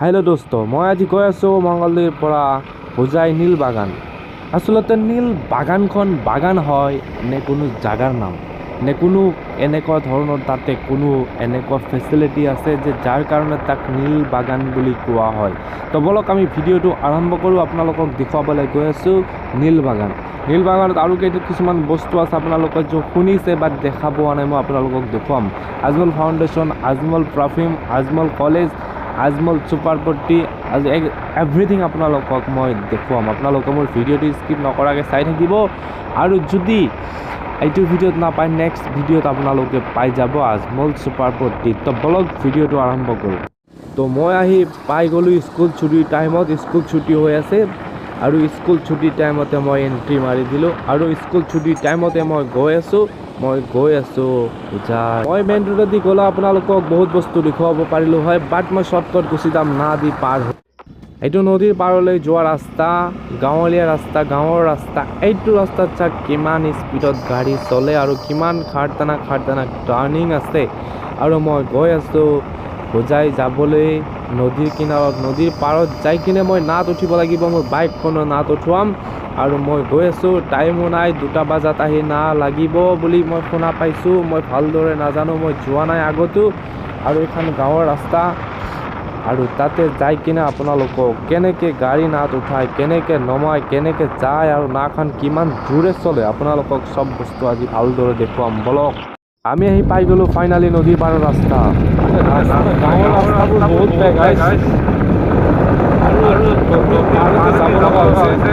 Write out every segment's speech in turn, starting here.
Hello' দোস্ত, মই আজি গৈ আছোঁ মংগলদৈৰ পৰা হোজাই নীল বাগান। আচলতে নীল বাগানখন বাগান হয় নে কোনো জাগাৰ নাম? নে কোনো এনেকুৱা ধৰণৰ তাতে কোনো এনেকুৱা ফেচিলিটি আছে যে যাৰ কাৰণে তাক নীল বাগান বুলি কোৱা হয়? তো বলক, আমি ভিডিঅ'টো আৰম্ভ কৰোঁ, আপোনালোকক দেখুৱাবলৈ গৈ আছোঁ নীল বাগান। নীল বাগানত আৰু কেইটা কিছুমান বস্তু আছে, আপোনালোকে যে শুনিছে বা দেখা পোৱা নাই, মই আপোনালোকক দেখুৱাম। Ajmal foundation, Ajmal perfume, Ajmal college Ajmal super পট্টি আজি এভৰিথিং আপোনালোকক মই দেখুৱাম। আপোনালোকে মোৰ ভিডিঅ'টো স্কিপ নকৰাকৈ চাই থাকিব। আৰু যদি এইটো ভিডিঅ'ত নাপায় নেক্সট ভিডিঅ'ত আপোনালোকে পাই যাব আজমল ছুপাৰ পট্টি তো বলক, ভিডিঅ'টো আৰম্ভ কৰোঁ। তো মই আহি পাই গ'লোঁ স্কুল ছুটিৰ টাইমত স্কুল ছুটি হৈ আছে। আৰু স্কুল ছুটিৰ টাইমতে মই এণ্ট্ৰি মাৰি দিলোঁ। আৰু স্কুল ছুটিৰ টাইমতে মই গৈ আছোঁ। মই গৈ আছোঁ মই মেইন ৰোডেদি গ'লে আপোনালোকক বহুত বস্তু দেখুৱাব পাৰিলোঁ হয় বাট মই শ্বৰ্টকাট গুচি যাম না দি পাৰ হৈ এইটো নদীৰ পাৰলৈ যোৱা ৰাস্তা, গাঁৱলীয়া ৰাস্তা, গাঁৱৰ ৰাস্তা। এইটো ৰাস্তাত চাওক কিমান স্পীডত গাড়ী চলে আৰু কিমান খাৰটানা খাৰটানা টাৰ্ণিং আছে। আৰু মই গৈ আছোঁ হোজাই যাবলৈ নদীৰ কিনাৰত, নদীৰ পাৰত যাই কিনে মই নাত উঠিব লাগিব, মোৰ বাইকখনৰ নাত উঠুৱাম আৰু মই গৈ আছোঁ। টাইমো নাই, দুটা বজাত আহি না লাগিব বুলি মই শুনা পাইছোঁ। মই ভালদৰে নাজানো, মই যোৱা নাই আগতো। আৰু এইখন গাঁৱৰ ৰাস্তা। আৰু তাতে যাই কিনে আপোনালোকক কেনেকৈ গাড়ী নাত উঠায়, কেনেকৈ নমায়, কেনেকৈ যায় আৰু নাওখন কিমান জোৰে চলে, আপোনালোকক চব বস্তু আজি ভালদৰে দেখুৱাম। বলক। আমি আহি পাই গ'লোঁ ফাইনেলি নদী পাৰৰ ৰাস্তা ডাঙৰ ৰাস্তাবোৰ বহুত আৰু যাব লগা হৈছে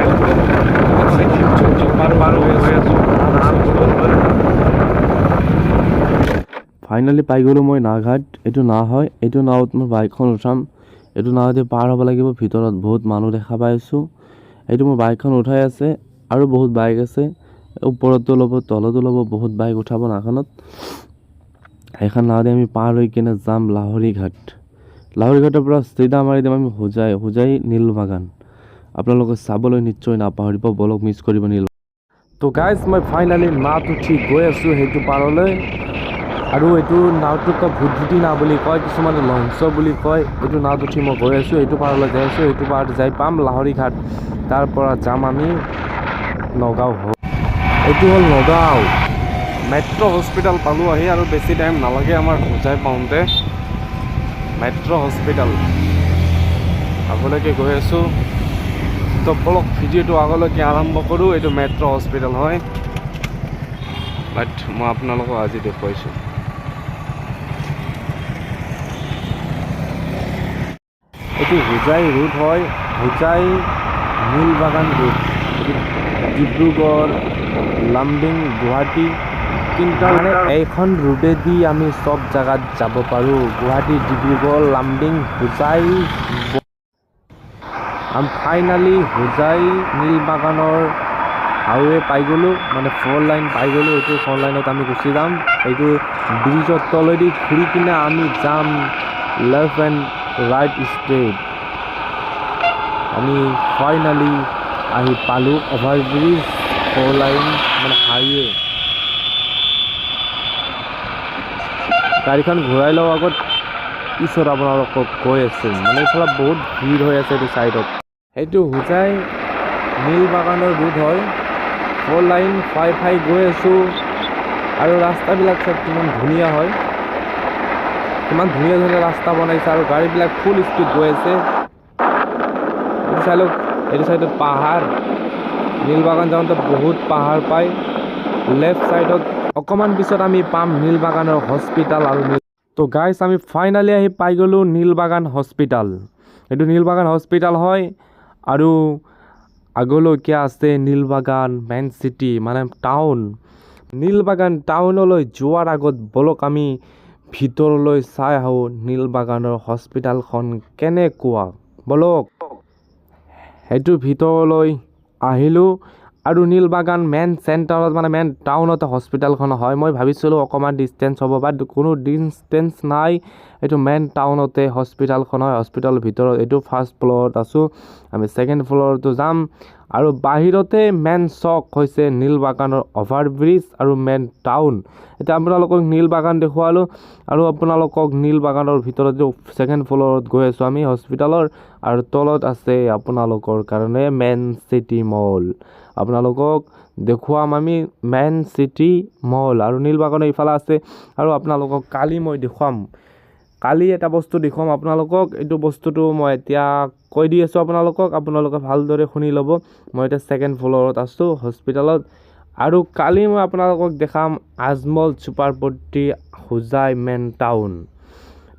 ফাইনেলি পাই গ'লোঁ মই নাওঘাট এইটো নাও হয়, এইটো নাৱত মই বাইকখন উঠাম। এইটো নাৱেদি পাৰ হ'ব লাগিব, ভিতৰত বহুত মানুহ দেখা পাই আছোঁ এইটো মোৰ বাইকখন উঠাই আছে, আৰু বহুত বাইক আছে। ওপৰতো ল'ব, তলতো ল'ব, বহুত বাইক উঠাব নাওখনত সেইখন নাৱেদি আমি পাৰ হৈ কিনে যাম লাহৰি ঘাট। লাহৰি ঘাটৰ পৰা চিধা মাৰি দিম আমি হোজাই হোজাই নীল বাগান। আপোনালোকে চাবলৈ নিশ্চয় নাপাহৰিব বলক মিছ কৰিব নীল তো গাইজ মই ফাইনেলি নাৱত উঠি গৈ আছোঁ সেইটো পাৰলৈ। আৰু এইটো নাওটোক ভুটভুটি নাও বুলি কয়, কিছুমানে লঞ্চ বুলি কয়। এইটো নাওত উঠি মই গৈ আছোঁ, এইটো পাৰলৈ যাই আছোঁ, এইটো পাৰত যাই পাম, লাহৰি ঘাট। তাৰ পৰা যাম আমি নগাঁও হৈ। এইটো হ'ল নগাঁও। মেট্ৰ' হস্পিটেল পালোঁ আহি আৰু বেছি টাইম নালাগে আমাৰ হোজাই পাওঁতে। মেট্ৰ' হস্পিটেল আগলৈকে গৈ আছোঁ। তো বলক ভিডিঅ'টো আগলৈকে আৰম্ভ কৰোঁ, এইটো মেট্ৰ' হস্পিটেল হয়। বাট, মই আপোনালোকক আজি দেখুৱাইছোঁ। এইটো হোজাই ৰোড হয়, হোজাই নীলবাগান এইটো ডিব্ৰুগড় লামডিং গুৱাহাটী তিনিটা মানে এইখন ৰোডেদি আমি চব জেগাত যাব পাৰোঁ। গুৱাহাটী ডিব্ৰুগড় লামডিং, হোজাই আমি ফাইনেলি হোজাই নীলবাগানৰ হাইৱে পাই গ'লোঁ মানে ফ'ৰ লাইন পাই গ'লোঁ, এইটো ফ'ৰ লাইনত আমি গুচি যাম। এইটো ব্ৰিজৰ তলেদি ঘূৰি কিনে আমি যাম লেফ্ট এণ্ড ৰাইট ষ্ট্ৰেট আমি ফাইনেলি আহি পালোঁ অভাৰ ব্ৰিজ ফ'ৰ লাইন মানে হাইৱে গাড়ীখন ঘূৰাই লওঁ আগত পিছত আপোনালোকক কৈ আছোঁ মানে এইফালে বহুত ভিৰ হৈ আছে এইটো ছাইডত সেইটো হোজাই নীল বাগানৰ ৰোড হয়। ফ'ৰ লাইন ফাই ফাই গৈ আছোঁ। আৰু ৰাস্তাবিলাক চব কিমান ধুনীয়া হয়। কিমান ধুনীয়া ধুনীয়া ৰাস্তা বনাইছে আৰু গাড়ীবিলাক ফুল স্পীড গৈ আছে। এইটো চাইডত এইটো চাইডত পাহাৰ। নীল বাগান যাওঁতে বহুত পাহাৰ পায়। লেফ্ট ছাইডত অকণমান পিছত আমি পাম নীল বাগানৰ হস্পিটাল আৰু তো গাইছ আমি ফাইনেলি আহি পাই গ'লোঁ নীল বাগান হস্পিটাল এইটো নীল বাগান হস্পিটাল হয় আৰু আগলৈকে আছে নীলবাগান মেইন চিটি মানে টাউন নীলবাগান টাউনলৈ যোৱাৰ আগত বলক আমি ভিতৰলৈ চাই আহোঁ নীলবাগানৰ হস্পিটেলখন কেনেকুৱা? বলক। সেইটো ভিতৰলৈ আহিলোঁ। আৰু নীলবাগান মেইন চেণ্টাৰত মানে মেইন টাউনতে হস্পিটেলখন হয়। মই ভাবিছিলোঁ অকণমান ডিষ্টেঞ্চ হ'ব বাট কোনো ডিষ্টেঞ্চ নাই। এইটো মেইন টাউনতে হস্পিটেলখন হয় হস্পিটেলৰ ভিতৰত এইটো ফাৰ্ষ্ট ফ্ল'ৰত আছোঁ। আমি ছেকেণ্ড ফ্ল'ৰতো যাম। আৰু বাহিৰতে মেইন চক হৈছে নীলবাগানৰ অভাৰব্ৰিজ আৰু মেইন টাউন এতিয়া আপোনালোকক নীলবাগান দেখুৱালোঁ। আৰু আপোনালোকক নীলবাগানৰ ভিতৰত ছেকেণ্ড ফ্ল'ৰত গৈ আছোঁ আমি হস্পিটেলৰ আৰু তলত আছে আপোনালোকৰ কাৰণে মেইন চিটি মল আপোনালোকক দেখুৱাম আমি মেইন চিটি মল আৰু নীলবাগানৰ ইফালে আছে আৰু আপোনালোকক কালি মই দেখুৱাম। কালি এটা বস্তু দেখুৱাম। আপোনালোকক এইটো বস্তুটো মই এতিয়া কৈ দি আছোঁ আপোনালোকক। আপোনালোকে ভালদৰে শুনি ল'ব। মই এতিয়া ছেকেণ্ড ফ্ল'ৰত আছোঁ হস্পিটেলত আৰু কালি মই আপোনালোকক দেখাম আজমল চুপাৰপট্টি হোজাই মেইন টাউন।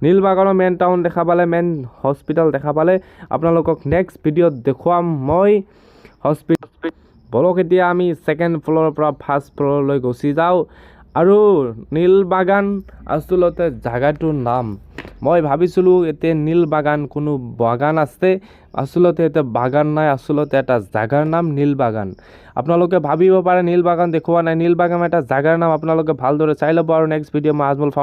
নীলবাগানৰ মেইন টাউন দেখা পালে মেইন হস্পিটেল দেখা পালে। আপোনালোকক নেক্সট ভিডিঅ'ত দেখুৱাম মই। হস্পিটেল বলক এতিয়া আমি ছেকেণ্ড ফ্ল'ৰৰ পৰা ফাৰ্ষ্ট ফ্ল'ৰলৈ গুচি যাওঁ। আৰু নীলবাগান আচলতে জাগাটোৰ নাম। মই ভাবিছিলোঁ এতিয়া নীলবাগান কোনো বাগান আছে। আচলতে এতিয়া বাগান নাই, আচলতে এটা জাগাৰ নাম নীলবাগান। আপোনালোকে ভাবিব পাৰে, নীলবাগান দেখুওৱা নাই। নীলবাগান এটা জাগাৰ নাম আপোনালোকে ভালদৰে চাই ল'ব আৰু নেক্সট ভিডিঅ' মই আজমল ফাউণ্ড